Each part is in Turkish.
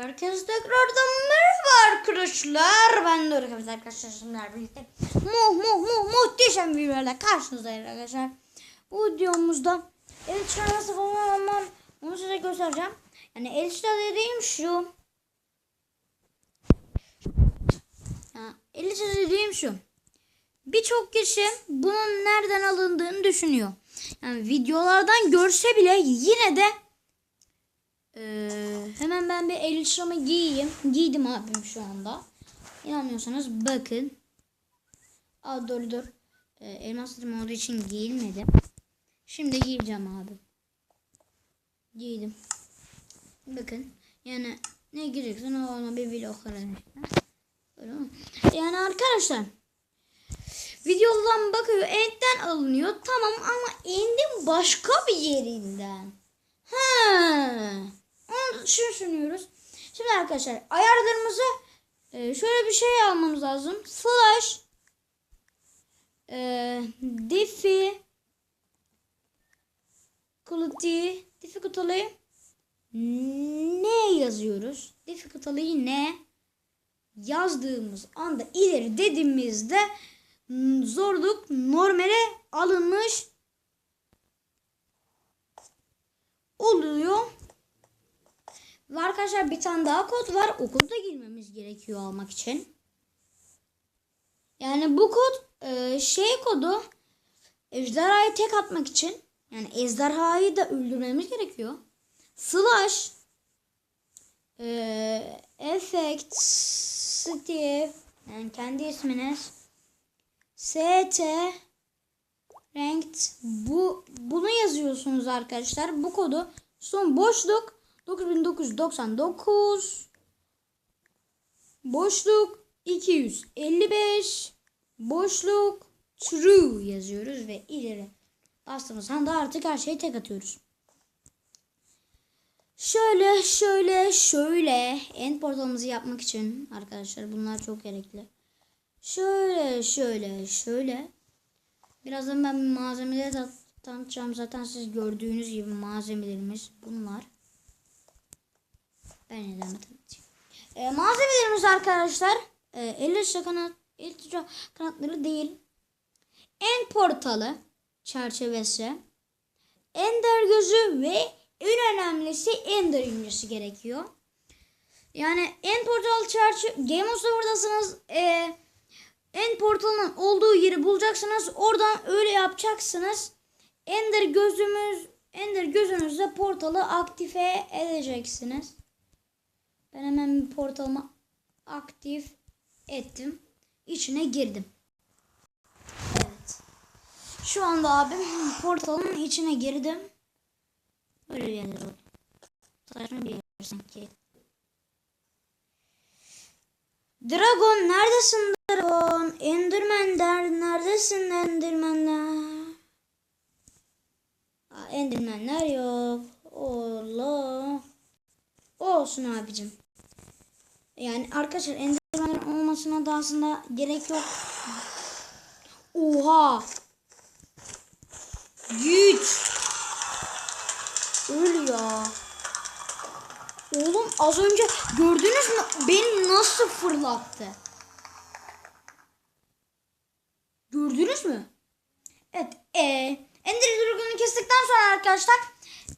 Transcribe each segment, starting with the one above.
Herkese tekrardan merhaba arkadaşlar. Ben Doruk Hafiz arkadaşlar sizlerle birlikte muh muh muh muhteşem bir videoyla karşınızdayım arkadaşlar. Bu videomuzda Elçra nasıl falan ama onu size göstereceğim. Yani Elçra dediğim şu. Ha, Elçra dediğim şu. Birçok kişi bunun nereden alındığını düşünüyor. Yani videolardan görse bile yine de ee, hemen ben bir el şamı giyeyim. Giydim abim şu anda. İnanmıyorsanız bakın. Aa dur dur. Ee, elmas dilim olduğu için giyilmedi. Şimdi giyeceğim abi. Giydim. Bakın. Yani ne gireceksin o ona bir vlog mi? Yani arkadaşlar videodan bakıyor endten alınıyor tamam ama endin başka bir yerinden. Şunu. Şimdi arkadaşlar ayarlarımızı e, şöyle bir şey almamız lazım. Slash e, diffi difficulty difficulty ne yazıyoruz? Difficulty'yi ne yazdığımız anda ileri dediğimizde zorluk normale alınmış oluyor. Ve arkadaşlar bir tane daha kod var. O kodu da girmemiz gerekiyor almak için. Yani bu kod e, şey kodu ejderhayı tek atmak için yani ejderhayı da öldürmemiz gerekiyor. Slash e, effect Steve yani kendi isminiz st ranked bu bunu yazıyorsunuz arkadaşlar. Bu kodu son boşluk 9999 boşluk 255 boşluk true yazıyoruz ve ileri bastığımız anda artık her şeyi tek atıyoruz. Şöyle şöyle şöyle end portalımızı yapmak için arkadaşlar bunlar çok gerekli. Şöyle şöyle şöyle Birazdan ben malzemeleri tanıtacağım. Zaten siz gördüğünüz gibi malzemelerimiz bunlar. Ben neden tanıtayım. E, malzemelerimiz arkadaşlar e, el kanat, el kanatları değil. En portalı çerçevesi. Ender gözü ve en önemlisi Ender incisi gerekiyor. Yani en portal çerçeve Game of Thrones'dasınız. Eee en portalının olduğu yeri bulacaksınız. Oradan öyle yapacaksınız. Ender gözümüz Ender gözünüzle portalı aktive edeceksiniz. Ben hemen portalımı aktif ettim. İçine girdim. Evet. Şu anda abim portalın içine girdim. Böyle bir yer oldu. Saçma bir yer sanki. Dragon neredesin Dragon? Enderman'ler neredesin Enderman'ler? Enderman'ler yok. Allah. Olsun abicim. Yani arkadaşlar Enderman'ler olmasına da aslında gerek yok. Oha. Güç. Öl ya. Oğlum az önce gördünüz mü beni nasıl fırlattı? Gördünüz mü? Evet. E, Ender Dragon'u kestikten sonra arkadaşlar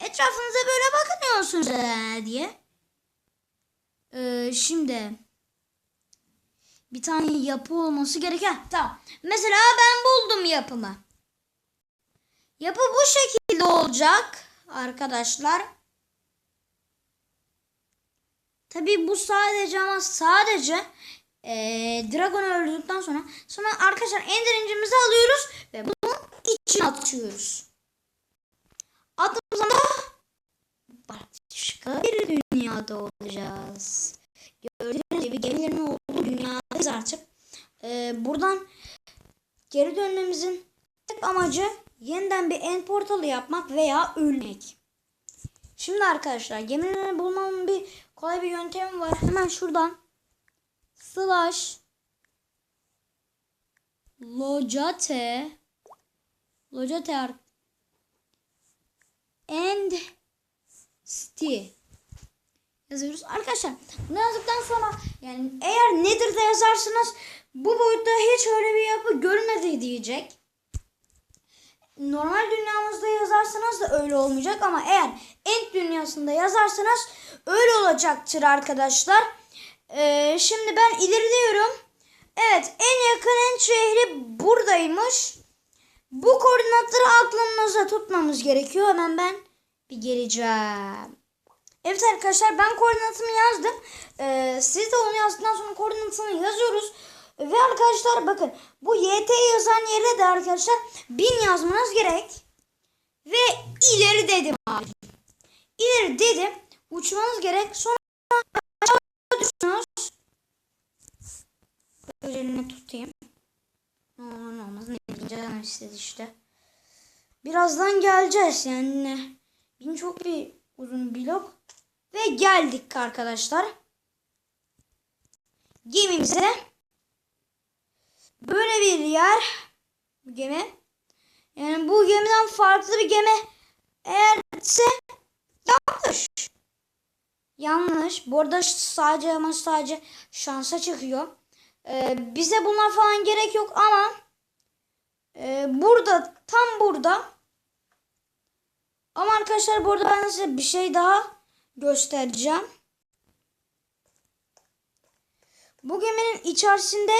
etrafınıza böyle bakınıyorsunuz ee, diye. E, şimdi bir tane yapı olması gereken. Tamam. Mesela ben buldum yapımı. Yapı bu şekilde olacak arkadaşlar. Tabi bu sadece ama sadece e, Dragon'u öldürdükten sonra sonra arkadaşlar Ender incimizi alıyoruz ve bunu içine atıyoruz. Attığımız anda dünyada olacağız. Gördüğünüz gibi gemilerin olduğu dünyadayız artık. E, buradan geri dönmemizin tek amacı yeniden bir end portalı yapmak veya ölmek. Şimdi arkadaşlar gemilerini bulmamın bir kolay bir yöntemi var. Hemen şuradan slash lojate lojate and sti yazıyoruz. Arkadaşlar bunu yazdıktan sonra yani eğer nedir de yazarsınız bu boyutta hiç öyle bir yapı görmedi diyecek. Normal dünyamızda yazarsanız da öyle olmayacak ama eğer End dünyasında yazarsanız öyle olacaktır arkadaşlar. Ee, şimdi ben ilerliyorum. Evet en yakın en şehri buradaymış. Bu koordinatları aklımızda tutmamız gerekiyor. Hemen ben bir geleceğim. Evet arkadaşlar ben koordinatımı yazdım. Ee, siz de onu yazdıktan sonra koordinatını yazıyoruz. Ve arkadaşlar bakın bu YT yazan yere de arkadaşlar 1000 yazmanız gerek. Ve ileri dedim abi. İleri dedim. Uçmanız gerek. Sonra aşağı düşüyorsunuz. Üzerine tutayım. Ne olmaz. Ne diyeceğim istedi işte. Birazdan geleceğiz yani. Bin çok bir uzun blok. Ve geldik arkadaşlar. Gemimize. Böyle bir yer. Bu gemi. Yani bu gemiden farklı bir gemi eğerse yanlış. Yanlış. Bu arada sadece ama sadece şansa çıkıyor. Ee, bize bunlar falan gerek yok ama e, burada tam burada ama arkadaşlar burada ben size bir şey daha göstereceğim. Bu geminin içerisinde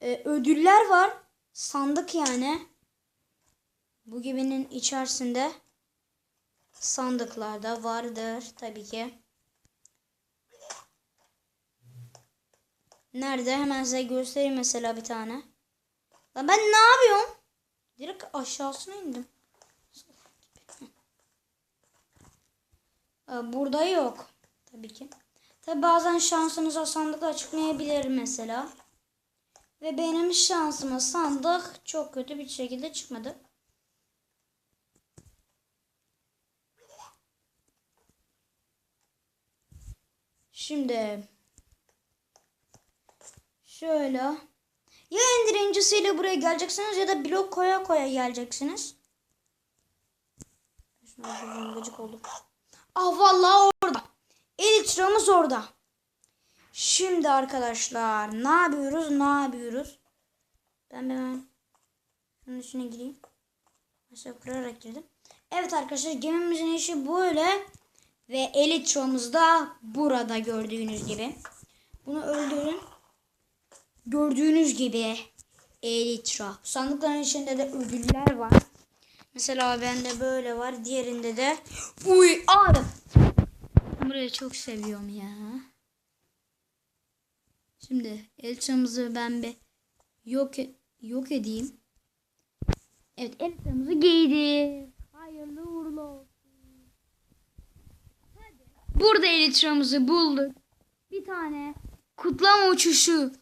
e, ödüller var. Sandık yani. Bu geminin içerisinde sandıklar da vardır tabii ki. Nerede? Hemen size göstereyim mesela bir tane. Lan ben ne yapıyorum? Direkt aşağısına indim. Burada yok. Tabii ki. Tabii bazen şansınıza sandık da çıkmayabilir mesela. Ve benim şansıma sandık çok kötü bir şekilde çıkmadı. Şimdi şöyle ya indirincisiyle buraya geleceksiniz ya da blok koya koya geleceksiniz. Şuna gıcık. Ah vallahi orada. Elitramız orada. Şimdi arkadaşlar ne yapıyoruz? Ne yapıyoruz? Ben hemen şunun içine gireyim. Aşağı kurarak girdim. Evet arkadaşlar gemimizin işi böyle. Ve elitramız da burada gördüğünüz gibi. Bunu öldürün. Gördüğünüz gibi elitra. Sandıkların içinde de ödüller var. Mesela bende böyle var. Diğerinde de uy abi. Burayı çok seviyorum ya. Şimdi elçamızı ben bir yok e- yok edeyim. Evet elçamızı giydi. Hayırlı uğurlu olsun. Hadi. Burada elitramızı bulduk. Bir tane kutlama uçuşu.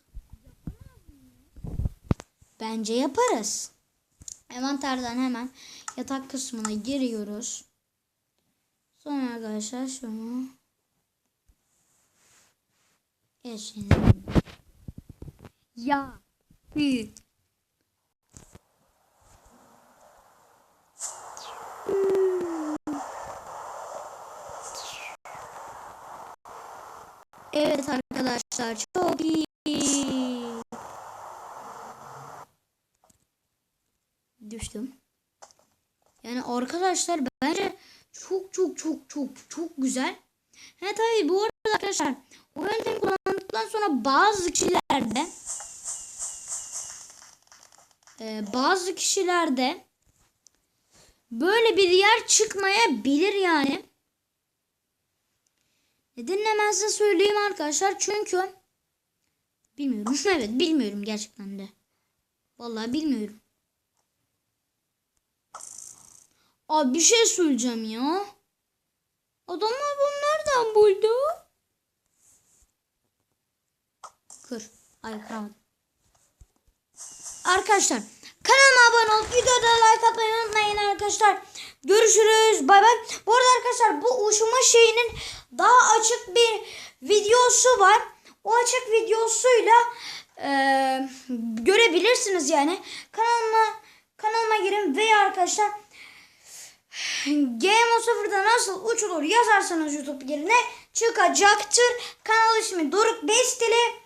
Bence yaparız. Envanterden hemen yatak kısmına giriyoruz. Sonra arkadaşlar şunu geçelim. Ya. Hı. Evet arkadaşlar çok iyi. Düştüm. Yani arkadaşlar bence çok çok çok çok çok güzel. He tabii bu arada arkadaşlar o yöntemi kullandıktan sonra bazı kişilerde e, bazı kişilerde böyle bir yer çıkmayabilir yani. Neden hemen size söyleyeyim arkadaşlar çünkü bilmiyorum. evet bilmiyorum gerçekten de. Vallahi bilmiyorum. Abi bir şey söyleyeceğim ya. Adamlar bunu nereden buldu? Kır. Ay kıramadım. Arkadaşlar kanalıma abone olup videoda like atmayı unutmayın arkadaşlar. Görüşürüz. Bay bay. Bu arada arkadaşlar bu uçma şeyinin daha açık bir videosu var. O açık videosuyla e, görebilirsiniz yani. Kanalıma kanalıma girin veya arkadaşlar GMO sıfırda nasıl uçulur yazarsanız YouTube yerine çıkacaktır. Kanal ismi Doruk Besteli.